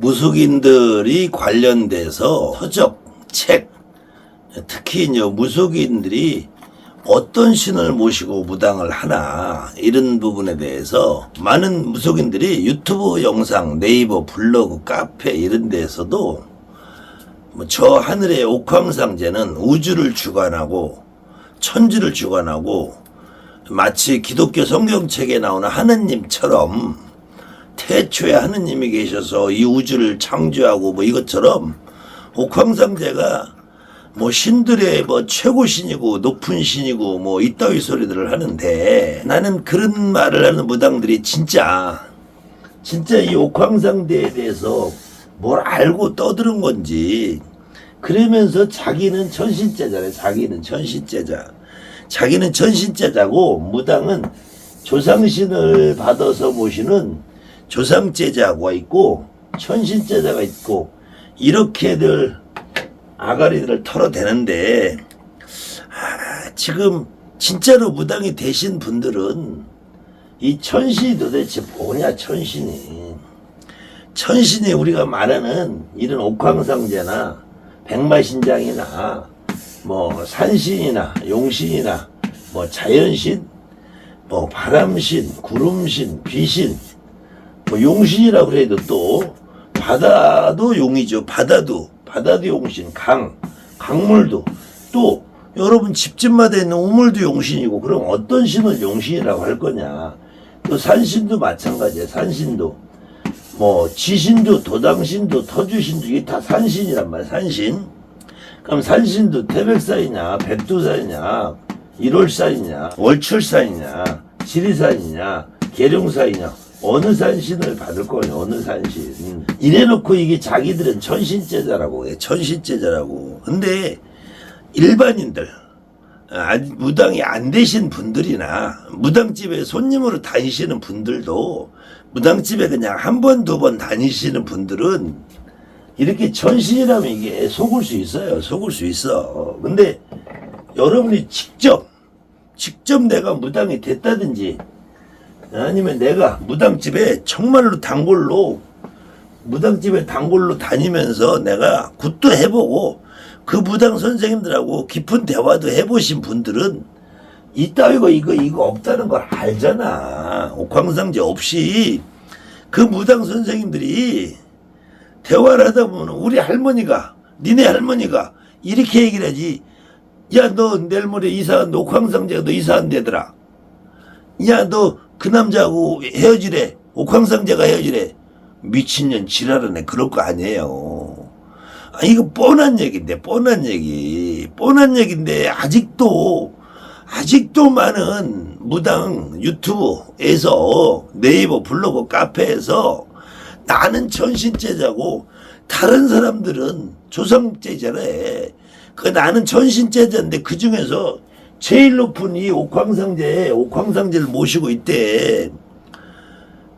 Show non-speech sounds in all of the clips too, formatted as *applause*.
무속인들이 관련돼서 서적, 책, 특히 이제 무속인들이 어떤 신을 모시고 무당을 하나 이런 부분에 대해서 많은 무속인들이 유튜브 영상, 네이버, 블로그, 카페 이런 데에서도 뭐 저 하늘의 옥황상제는 우주를 주관하고 천지를 주관하고 마치 기독교 성경책에 나오는 하느님처럼 태초에 하느님이 계셔서 이 우주를 창조하고 뭐 이것처럼 옥황상제가 뭐 신들의 뭐 최고 신이고 높은 신이고 뭐 이따위 소리들을 하는데 나는 그런 말을 하는 무당들이 진짜 진짜 이 옥황상제에 대해서 뭘 알고 떠드는 건지 그러면서 자기는 천신제자래 자기는 천신제자. 자기는 천신제자고 무당은 조상신을 받아서 모시는 조상제자가 있고 천신제자가 있고 이렇게들 아가리들을 털어대는데 아, 지금 진짜로 무당이 되신 분들은 이 천신이 도대체 뭐냐 천신이. 천신이 우리가 말하는 이런 옥황상제나 백마신장이나 뭐 산신이나 용신이나 뭐 자연신 뭐 바람신 구름신 비신 뭐 용신이라고 해도 또 바다도 용이죠. 바다도. 바다도 용신. 강. 강물도. 또 여러분 집집마다 있는 우물도 용신이고 그럼 어떤 신을 용신이라고 할 거냐? 또 산신도 마찬가지야 산신도. 뭐 지신도 도당신도 터주신도 이게 다 산신이란 말이야 산신. 그럼 산신도 태백산이냐 백두산이냐 일월산이냐 월출산이냐 지리산이냐 계룡산이냐 어느 산신을 받을 거냐 어느 산신 이래놓고 이게 자기들은 천신제자라고 해 천신제자라고 근데 일반인들 아, 무당이 안 되신 분들이나 무당집에 손님으로 다니시는 분들도 무당집에 그냥 한 번, 두번 다니시는 분들은 이렇게 천신이라면 이게 속을 수 있어요. 속을 수 있어. 근데 여러분이 직접, 직접 내가 무당이 됐다든지 아니면 내가 무당집에 정말로 단골로 무당집에 단골로 다니면서 내가 굿도 해보고 그 무당 선생님들하고 깊은 대화도 해보신 분들은 이따위고 이거 이거 없다는 걸 알잖아. 옥황상제 없이 그 무당 선생님들이 대화를 하다 보면 우리 할머니가 니네 할머니가 이렇게 얘기를 하지. 야 너 내일 모레 이사한 옥황상제가 너 이사한 데더라. 야 너 그 남자하고 헤어지래. 옥황상제가 헤어지래. 미친년 지랄하네. 그럴 거 아니에요. 아, 이거 뻔한 얘기인데, 뻔한 얘기. 뻔한 얘기인데, 아직도, 아직도 많은 무당 유튜브에서, 네이버, 블로그, 카페에서 나는 천신제자고, 다른 사람들은 조상제자래. 그 나는 천신제자인데, 그 중에서 제일 높은 이 옥황상제, 옥황상제를 모시고 있대.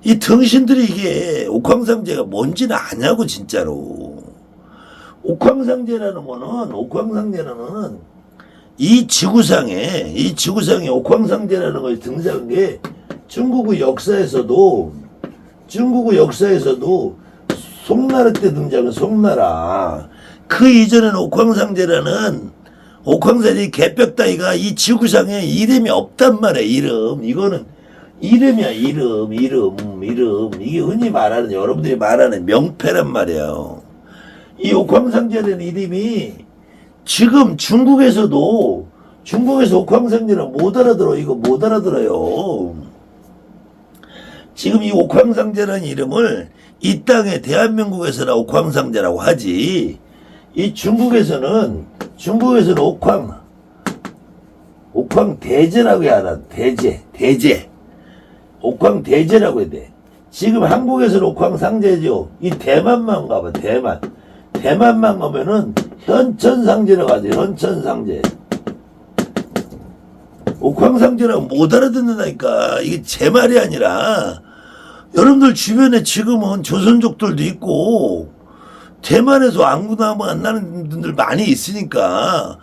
이 등신들이 이게 옥황상제가 뭔지는 아냐고, 진짜로. 옥황상제라는 거는 옥황상제라는 이 지구상에 이 지구상에 옥황상제라는 것이 등장한 게 중국의 역사에서도 중국의 역사에서도 송나라 때 등장한 송나라 그 이전에는 옥황상제라는 옥황상제 개벽다이가 이 지구상에 이름이 없단 말이야 이름. 이거는 이름이야 이름 이름 이름. 이게 흔히 말하는 여러분들이 말하는 명패란 말이에요. 이 옥황상제라는 이름이 지금 중국에서도 중국에서 옥황상제는 못 알아들어. 이거 못 알아들어요. 지금 이 옥황상제라는 이름을 이 땅에 대한민국에서는 옥황상제라고 하지. 이 중국에서는 중국에서는 옥황 옥황 대제라고 해야 하나 대제 대제 옥황 대제라고 해야 돼. 지금 한국에서는 옥황 상제죠. 이 대만만 가봐 대만. 대만만 가면은 현천상제라고 하죠. 현천상제. 옥황상제라고 못 알아듣는다니까. 이게 제 말이 아니라 여러분들 주변에 지금은 조선족들도 있고 대만에서 안구나무 안 나는 분들 많이 있으니까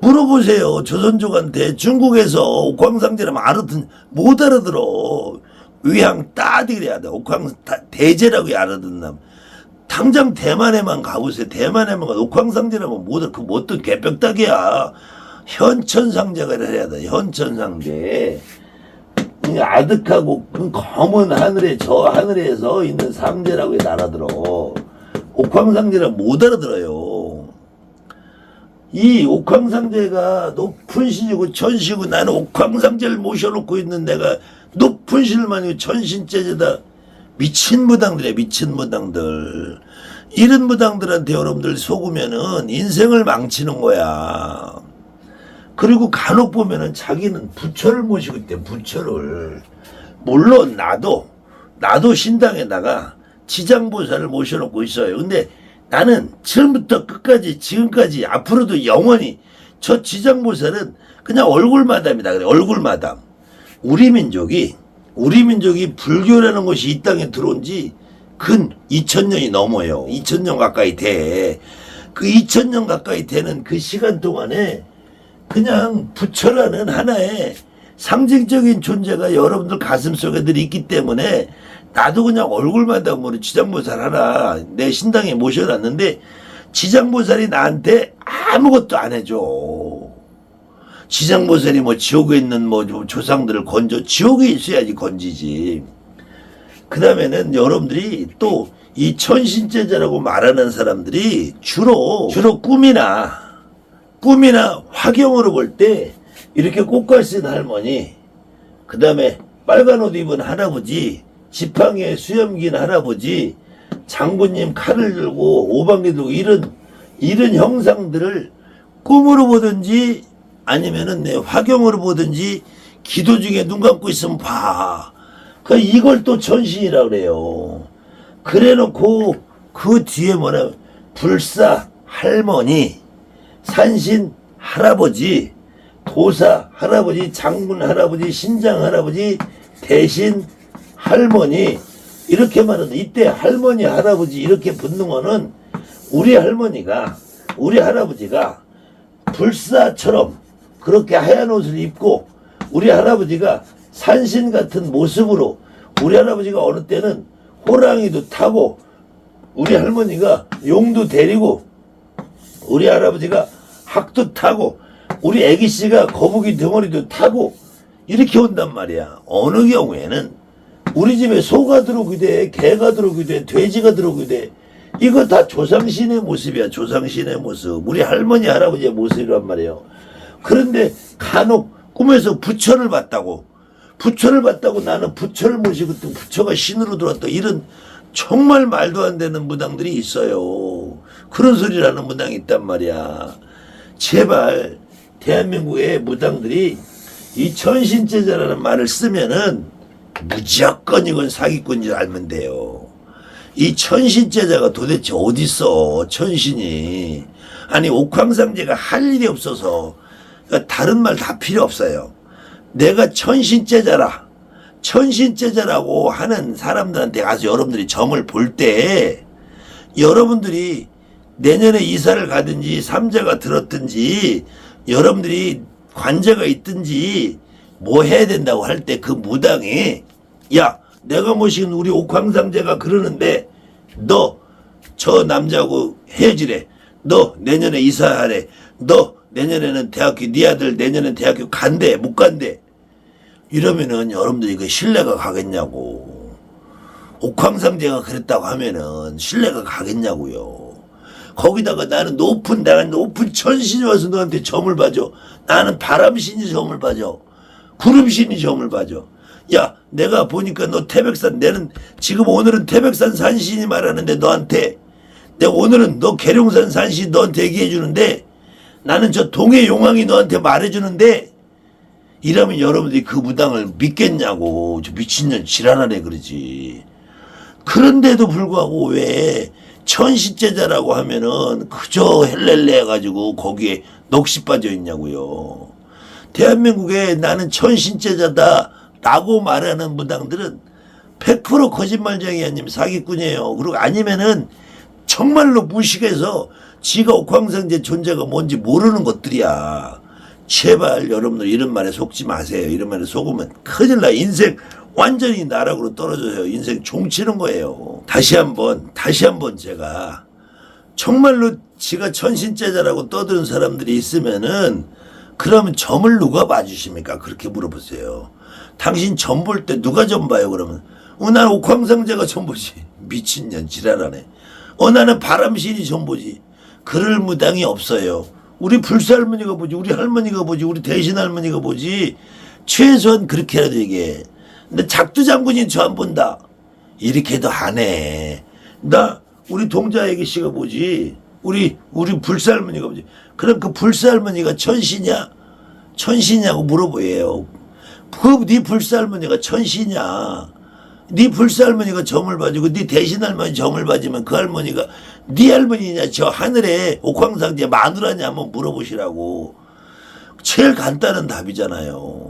물어보세요. 조선족한테 중국에서 옥황상제라면 알아듣 못 알아들어. 위양 따디 그래야 돼. 옥황 다- 대제라고 알아듣나. 당장 대만에만 가보세요. 대만에만 가. 옥황상제라면 뭐든 그 어떤 개벽닭이야. 현천상제가 해야 돼. 현천상제. 이 아득하고 그 검은 하늘에 저 하늘에서 있는 상제라고 알아들어. 옥황상제라 못 알아들어요. 이 옥황상제가 높은 신이고 천시고 나는 옥황상제를 모셔놓고 있는 내가 높은 신을만이고 천신제제다. 미친 무당들이야 미친 무당들. 이런 무당들한테 여러분들 속으면은 인생을 망치는 거야. 그리고 간혹 보면은 자기는 부처를 모시고 있대 부처를 물론 나도 나도 신당에다가 지장보살을 모셔놓고 있어요. 근데 나는 처음부터 끝까지 지금까지 앞으로도 영원히 저 지장보살은 그냥 얼굴마담이다 그래 얼굴마담. 우리 민족이 우리 민족이 불교라는 것이 이 땅에 들어온 지 근 2000년이 넘어요. 2000년 가까이 돼 그 2000년 가까이 되는 그 시간 동안에 그냥 부처라는 하나의 상징적인 존재가 여러분들 가슴 속에 늘 있기 때문에 나도 그냥 얼굴마다 모르 지장보살 하나 내 신당에 모셔놨는데 지장보살이 나한테 아무것도 안 해줘. 지장보살이 뭐 지옥에 있는 뭐 조상들을 건져 지옥에 있어야지 건지지. 그 다음에는 여러분들이 또 이 천신제자라고 말하는 사람들이 주로 주로 꿈이나 꿈이나 화경으로 볼때 이렇게 꽃갈 쓴 할머니, 그 다음에 빨간 옷 입은 할아버지, 지팡이에 수염 긴 할아버지, 장군님 칼을 들고 오방기 들고 이런 이런 형상들을 꿈으로 보든지 아니면은 내 화경으로 보든지 기도 중에 눈 감고 있으면 봐. 그 이걸 또 전신이라 그래요. 그래 놓고 그 뒤에 뭐냐 불사 할머니 산신 할아버지, 도사 할아버지, 장군 할아버지, 신장 할아버지, 대신 할머니. 이렇게 말하는 이때 할머니 할아버지 이렇게 붙는 거는 우리 할머니가 우리 할아버지가 불사처럼 그렇게 하얀 옷을 입고 우리 할아버지가 산신 같은 모습으로 우리 할아버지가 어느 때는 호랑이도 타고 우리 할머니가 용도 데리고 우리 할아버지가 학도 타고 우리 애기 씨가 거북이 덩어리도 타고 이렇게 온단 말이야. 어느 경우에는 우리 집에 소가 들어오게 돼, 개가 들어오게 돼, 돼지가 들어오게 돼. 이거 다 조상신의 모습이야. 조상신의 모습. 우리 할머니 할아버지의 모습이란 말이에요. 그런데 간혹 꿈에서 부처를 봤다고 부처를 봤다고 나는 부처를 모시고 또 부처가 신으로 들어왔다 이런 정말 말도 안 되는 무당들이 있어요. 그런 소리를 하는 무당이 있단 말이야. 제발 대한민국의 무당들이 이 천신제자라는 말을 쓰면은 무조건 이건 사기꾼인 줄 알면 돼요. 이 천신제자가 도대체 어딨어 천신이 아니 옥황상제가 할 일이 없어서 그러니까 다른 말 다 필요 없어요. 내가 천신제자라 천신제자라고 하는 사람들한테 가서 여러분들이 점을 볼 때 여러분들이 내년에 이사를 가든지 삼재가 들었든지 여러분들이 관제가 있든지 뭐 해야 된다고 할 때 그 무당이 야 내가 모신 우리 옥황상제가 그러는데 너 저 남자하고 헤어지래. 너 내년에 이사하래. 너 내년에는 대학교 네 아들 내년에 대학교 간대 못 간대. 이러면은 여러분들이 그 신뢰가 가겠냐고. 옥황상제가 그랬다고 하면은 신뢰가 가겠냐고요 거기다가 나는 높은 내가 높은 천신이 와서 너한테 점을 봐줘. 나는 바람신이 점을 봐줘. 구름신이 점을 봐줘. 야 내가 보니까 너 태백산 내는 지금 오늘은 태백산 산신이 말하는데 너한테 내가 오늘은 너 계룡산 산신 너한테 얘기해 주는데 나는 저 동해 용왕이 너한테 말해 주는데 이러면 여러분들이 그 무당을 믿겠냐고. 저 미친년 지랄하네 그러지. 그런데도 불구하고 왜 천시제자라고 하면은 그저 헬렐레 해가지고 거기에 넋이 빠져 있냐고요 대한민국에 나는 천신제자다 라고 말하는 무당들은 100% 거짓말쟁이 아니면 사기꾼이에요 그리고 아니면은 정말로 무식해서 지가 옥황상제 존재가 뭔지 모르는 것들이야. 제발 여러분들 이런 말에 속지 마세요. 이런 말에 속으면 큰일 나. 인생 완전히 나락으로 떨어져요. 인생 종치는 거예요. 다시 한번 다시 한번 제가 정말로 지가 천신제자라고 떠드는 사람들이 있으면은 그러면 점을 누가 봐주십니까? 그렇게 물어보세요. 당신 점 볼 때 누가 점 봐요? 그러면 어, 나는 옥황상제가 점 보지. *laughs* 미친년 지랄하네. 어 나는 바람신이 점 보지. 그럴 무당이 없어요. 우리 불살머니가 보지. 우리 할머니가 보지. 우리 대신 할머니가 보지. 최소한 그렇게라도 얘기해. 근데 작두 장군이 저안 본다. 이렇게도 안 해. 나 우리 동자 애기 씨가 보지. 우리 우리 불살머니가 보지. 그럼 그 불살머니가 천시냐? 천시냐고 물어보예요. 그네 불살머니가 천시냐? 네 불살머니가 점을 봐주고 네 대신 할머니 점을 봐주면 그 할머니가 네 할머니냐 저 하늘에 옥황상제 마누라냐 한번 물어보시라고. 제일 간단한 답이잖아요.